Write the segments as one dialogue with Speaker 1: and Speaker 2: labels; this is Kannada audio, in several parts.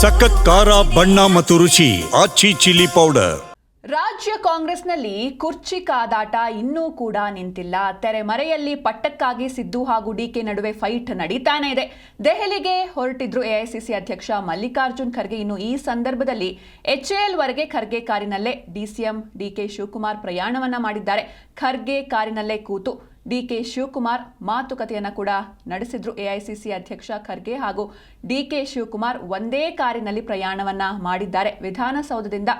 Speaker 1: ಸಖತ್ ಖಾರ, ಬಣ್ಣ ಮತ್ತು ರುಚಿ, ಆಚಿ ಚಿಲ್ಲಿ ಪೌಡರ್.
Speaker 2: ರಾಜ್ಯ ಕಾಂಗ್ರೆಸ್ನಲ್ಲಿ ಕುರ್ಚಿ ಕಾದಾಟ ಇನ್ನೂ ಕೂಡ ನಿಂತಿಲ್ಲ. ತೆರೆಮರೆಯಲ್ಲಿ ಪಟ್ಟಕ್ಕಾಗಿ ಸಿದ್ದು ಹಾಗೂ ಡಿಕೆ ನಡುವೆ ಫೈಟ್ ನಡೀತಾನೆ ಇದೆ. ದೆಹಲಿಗೆ ಹೊರಟಿದ್ರು ಎಐಸಿಸಿ ಅಧ್ಯಕ್ಷ ಮಲ್ಲಿಕಾರ್ಜುನ್ ಖರ್ಗೆ. ಇನ್ನು ಈ ಸಂದರ್ಭದಲ್ಲಿ ಎಚ್ಎಎಲ್ ವರೆಗೆ ಖರ್ಗೆ ಕಾರಿನಲ್ಲೇ ಡಿಸಿಎಂ ಡಿಕೆ ಶಿವಕುಮಾರ್ ಪ್ರಯಾಣವನ್ನ ಮಾಡಿದ್ದಾರೆ. ಖರ್ಗೆ ಕಾರಿನಲ್ಲೇ ಕೂತು ಡಿಕೆ ಶಿವಕುಮಾರ್ ಮಾತುಕತೆಯನ್ನು ಕೂಡ ನಡೆಸಿದ್ರು ಎಐಸಿಸಿ ಅಧ್ಯಕ್ಷ ಖರ್ಗೆ ಹಾಗೂ ಡಿಕೆ ಶಿವಕುಮಾರ್ ಒಂದೇ ಕಾರಿನಲ್ಲಿ ಪ್ರಯಾಣವನ್ನ ಮಾಡಿದ್ದಾರೆ. ವಿಧಾನಸೌಧದಿಂದ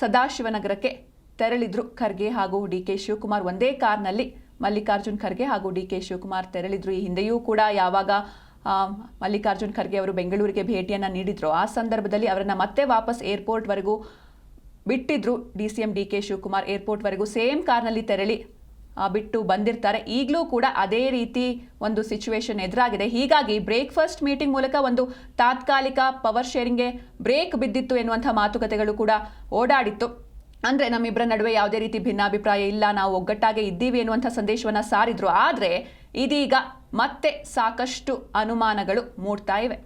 Speaker 2: ಸದಾಶಿವನಗರಕ್ಕೆ ತೆರಳಿದ್ರು ಖರ್ಗೆ ಹಾಗೂ ಡಿ ಕೆ ಶಿವಕುಮಾರ್ ಒಂದೇ ಕಾರ್ನಲ್ಲಿ. ಮಲ್ಲಿಕಾರ್ಜುನ್ ಖರ್ಗೆ ಹಾಗೂ ಡಿ ಕೆ ಶಿವಕುಮಾರ್ ತೆರಳಿದ್ರು. ಈ ಹಿಂದೆಯೂ ಕೂಡ ಯಾವಾಗ ಮಲ್ಲಿಕಾರ್ಜುನ್ ಖರ್ಗೆ ಅವರು ಬೆಂಗಳೂರಿಗೆ ಭೇಟಿಯನ್ನ ನೀಡಿದ್ರು. ಆ ಸಂದರ್ಭದಲ್ಲಿ ಅವರನ್ನು ಮತ್ತೆ ವಾಪಸ್ ಏರ್ಪೋರ್ಟ್ವರೆಗೂ ಬಿಟ್ಟಿದ್ರು. D C M D K Shivakumar ಏರ್ಪೋರ್ಟ್ವರೆಗೂ same ಕಾರ್ನಲ್ಲಿ ತೆರಳಿ ಬಿಟ್ಟು ಬಂದಿರ್ತಾರೆ. ಈಗಲೂ ಕೂಡ ಅದೇ ರೀತಿ ಒಂದು ಸಿಚುವೇಶನ್ ಎದುರಾಗಿದೆ. ಹೀಗಾಗಿ ಬ್ರೇಕ್ಫಾಸ್ಟ್ ಮೀಟಿಂಗ್ ಮೂಲಕ ಒಂದು ತಾತ್ಕಾಲಿಕ ಪವರ್ ಶೇರಿಂಗ್ಗೆ ಬ್ರೇಕ್ ಬಿದ್ದಿತ್ತು ಎನ್ನುವಂಥ ಮಾತುಕತೆಗಳು ಕೂಡ ಓಡಾಡಿತ್ತು. ಅಂದ್ರೆ ನಮ್ಮಿಬ್ಬರ ನಡುವೆ ಯಾವುದೇ ರೀತಿ ಭಿನ್ನಾಭಿಪ್ರಾಯ ಇಲ್ಲ, ನಾವು ಒಗ್ಗಟ್ಟಾಗೆ ಇದ್ದೀವಿ ಎನ್ನುವಂಥ ಸಂದೇಶವನ್ನ ಸಾರಿದ್ರು. ಆದರೆ ಇದೀಗ ಮತ್ತೆ ಸಾಕಷ್ಟು ಅನುಮಾನಗಳು ಮೂಡ್ತಾ ಇವೆ.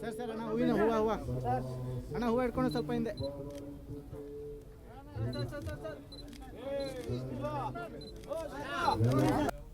Speaker 3: ಸರ್ ಸರ್ ಅಣ್ಣ ಹೂವಿನ ಹೂವ ಹೂವ. ಅಣ್ಣ ಹೂವ ಇಟ್ಕೊಂಡು ಸ್ವಲ್ಪ ಹಿಂದೆ.